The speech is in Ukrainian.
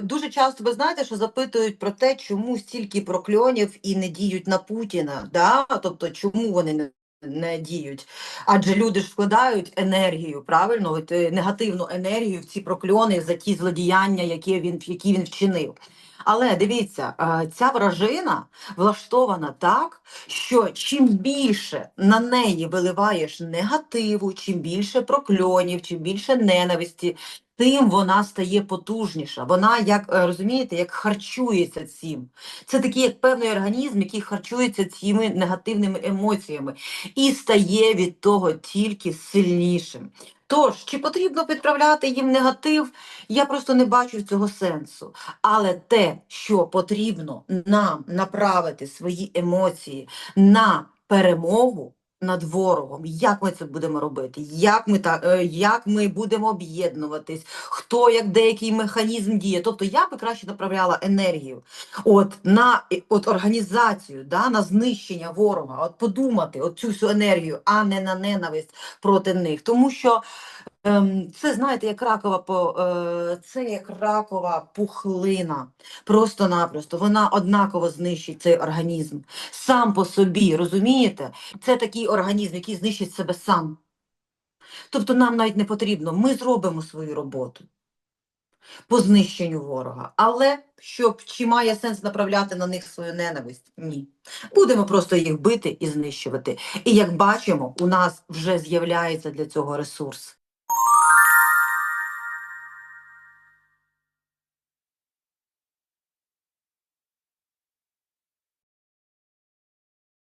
Дуже часто ви знаєте, що запитують про те, чому стільки прокльонів і не діють на Путіна, да? тобто чому вони не, не діють? Адже люди ж вкладають енергію, правильно, е, негативну енергію в ці прокльони за ті злодіяння, які він, які він вчинив. Але дивіться, е, ця вражина влаштована так, що чим більше на неї виливаєш негативу, чим більше прокльонів, чим більше ненависті, тим вона стає потужніша. Вона, як е, розумієте, як харчується цим. Це такий як певний організм, який харчується цими негативними емоціями і стає від того тільки сильнішим. Тож, чи потрібно підправляти їм негатив, я просто не бачу цього сенсу. Але те, що потрібно нам направити свої емоції на перемогу над ворогом, як ми це будемо робити, як ми так, е, як ми будемо об'єднуватись, хто як деякий механізм діє. Тобто я би краще направляла енергію. От на от організацію, да, на знищення ворога, от подумати от цю всю енергію, а не на ненависть проти них. Тому що це знаєте, як ракова е, це як ракова пухлина. Просто-напросто вона однаково знищить цей організм сам по собі, розумієте? Це такий організм, який знищить себе сам. Тобто нам навіть не потрібно, ми зробимо свою роботу по знищенню ворога. Але щоб чи має сенс направляти на них свою ненависть? Ні. Будемо просто їх бити і знищувати. І як бачимо, у нас вже з'являється для цього ресурс.